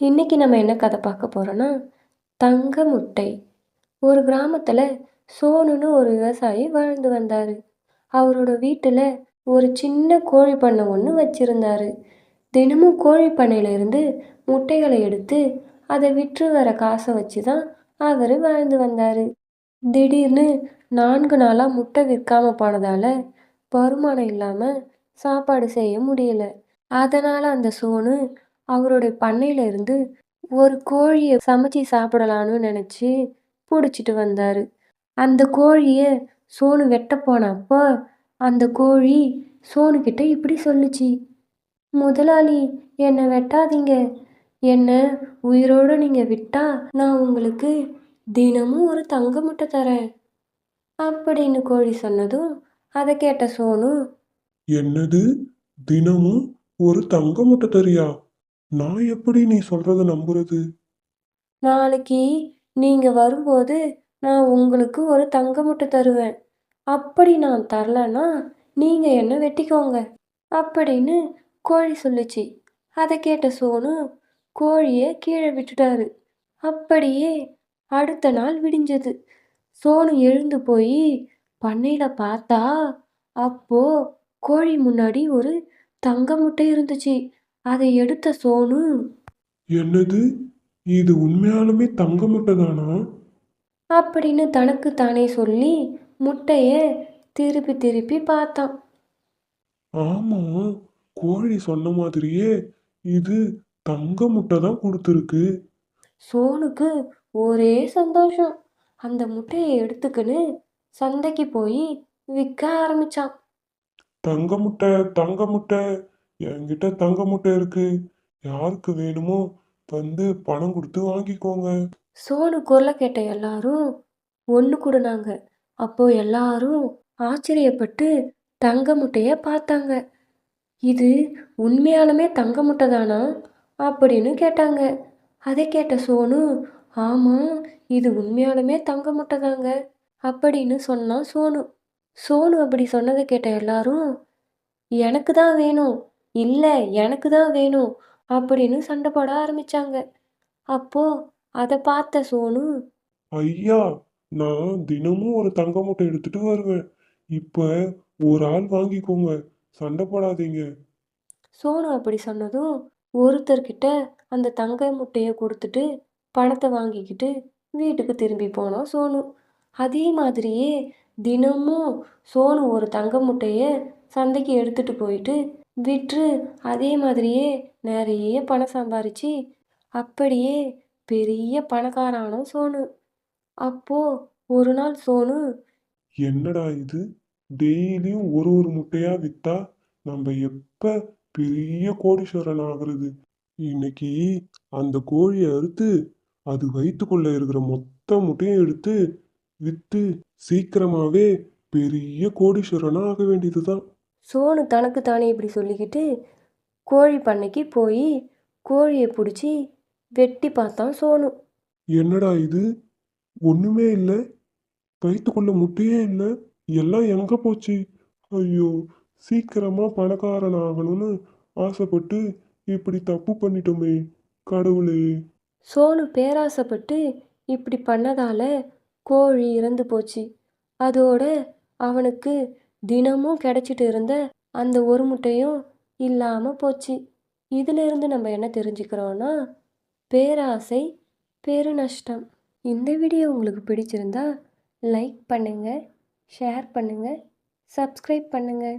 இன்னைக்கு நம்ம என்ன கதை பார்க்க போகிறோன்னா தங்க முட்டை ஒரு கிராமத்தில் சோனுன்னு ஒரு விவசாயி வாழ்ந்து வந்தார். அவரோட வீட்டில் ஒரு சின்ன கோழி பண்ணை ஒன்று வச்சுருந்தார். தினமும் கோழி பண்ணையிலிருந்து முட்டைகளை எடுத்து அதை விற்று வர காசை வச்சு தான் அவர் வாழ்ந்து வந்தார். திடீர்னு நான்கு நாளாக முட்டை விற்காமல் போனதால் வருமானம் இல்லாமல் சாப்பாடு செய்ய முடியல. அதனால் அந்த சோனு அவருடைய பண்ணையில இருந்து ஒரு கோழியை சமைச்சு சாப்பிடலான்னு நினச்சி பிடிச்சிட்டு வந்தார். அந்த கோழியை சோனு வெட்ட போனப்போ அந்த கோழி சோனுக்கிட்ட இப்படி சொல்லுச்சு முதலாளி என்னை வெட்டாதீங்க. என்னை உயிரோடு நீங்கள் விட்டால் நான் உங்களுக்கு தினமும் ஒரு தங்க முட்டை தரேன். அப்படின்னு கோழி சொன்னதும் அதை கேட்ட சோனு என்னது? தினமும் ஒரு தங்க முட்டை தரியா? நான் எப்படி நீ சொல்றத நம்புறது? நாளைக்கு நீங்கள் வரும்போது நான் உங்களுக்கு ஒரு தங்க முட்டை தருவேன். அப்படி நான் தரலன்னா நீங்கள் என்ன வெட்டிக்கோங்க அப்படின்னு கோழி சொல்லுச்சு. அதை கேட்ட சோனு கோழியை கீழே விட்டுட்டாரு. அப்படியே அடுத்த நாள் விடிஞ்சது. சோனு எழுந்து போய் பண்ணையில் பார்த்தா அப்போ கோழி முன்னாடி ஒரு தங்க முட்டை இருந்துச்சு. அதை எடுத்த சோனு என்னது? இது உண்மையாலுமே தங்க முட்டை தானா அப்படின்னு தனக்கு தானே சொல்லி முட்டையை திருப்பி திருப்பி பார்த்தான். ஆமா கோழி சொன்ன மாதிரியே இது தங்க முட்டை தான் கொடுத்துருக்கு. சோனுக்கு ஒரே சந்தோஷம். அந்த முட்டையை எடுத்துக்கின்னு சந்தைக்கு போய் விற்க ஆரம்பிச்சான். தங்க முட்டை தங்க முட்டை என்கிட்ட தங்க முட்டை இருக்கு. யாருக்கு வேணுமோ வந்து பணம் கொடுத்து வாங்கிக்கோங்க. சோனு குரலை கேட்ட எல்லாரும் ஒன்று கூடுனாங்க. அப்போ எல்லாரும் ஆச்சரியப்பட்டு தங்க முட்டையை பார்த்தாங்க. இது உண்மையாலுமே தங்க முட்டை தானா அப்படின்னு கேட்டாங்க. அதை கேட்ட சோனு ஆமாம் இது உண்மையாலுமே தங்க முட்டை தாங்க அப்படின்னு சொன்னான் சோனு. சோனு அப்படி சொன்னதை கேட்ட எல்லாரும் எனக்கு தான் வேணும் இல்லை எனக்கு தான் வேணும் அப்படின்னு சண்டை போட ஆரம்பிச்சாங்க. அப்போ அதை பார்த்த சோனு ஐயா நான் தினமும் ஒரு தங்க முட்டை எடுத்துட்டு வருவேன். இப்ப ஒரு ஆள் வாங்கிக்கோங்க சண்டை போடாதீங்க சோனு அப்படி சொன்னதும் ஒருத்தர்கிட்ட அந்த தங்க முட்டையை கொடுத்துட்டு பணத்தை வாங்கிக்கிட்டு வீட்டுக்கு திரும்பி போனான் சோனு. அதே மாதிரியே தினமும் சோனு ஒரு தங்க முட்டையை சந்தைக்கு எடுத்துட்டு போயிட்டு விற்று அதே மாதிரியே நிறைய பணம் சம்பாரிச்சு அப்படியே பெரிய பணக்காரானோ சோனு. அப்போ ஒரு நாள் சோனு என்னடா இது? டெய்லியும் ஒரு ஒரு முட்டையா வித்தா நம்ம எப்ப பெரிய கோடீஸ்வரன் ஆகுறது? இன்னைக்கு அந்த கோழியை அறுத்து அது வயிற்றுக்குள்ள இருக்கிற மொத்த முட்டையும் எடுத்து வித்து சீக்கிரமாவே பெரிய கோடீஸ்வரனா ஆக வேண்டியதுதான். சோனு தனக்கு தானே இப்படி சொல்லிக்கிட்டு கோழி பண்ணைக்கு போய் கோழியை பிடிச்சி வெட்டி பார்த்தான் சோனு. என்னடா இது? ஒண்ணுமே இல்லை. வயிற்றுக்குள்ள முட்டையே இல்லை. எல்லாம் எங்க போச்சு? ஐயோ சீக்கிரமா பணக்காரன் ஆகணும்னு ஆசைப்பட்டு இப்படி தப்பு பண்ணிட்டோமே கடவுளே. சோனு பேராசைப்பட்டு இப்படி பண்ணதால கோழி இறந்து போச்சு. அதோட அவனுக்கு தினமும் கிடச்சிட்டு இருந்த அந்த ஒரு முட்டையும் இல்லாமல் போச்சு. இதிலிருந்து நம்ம என்ன தெரிஞ்சுக்கிறோன்னா பேராசை பெருநஷ்டம் இந்த வீடியோ உங்களுக்கு பிடிச்சிருந்தா லைக் பண்ணுங்கள் ஷேர் பண்ணுங்கள் சப்ஸ்கிரைப் பண்ணுங்கள்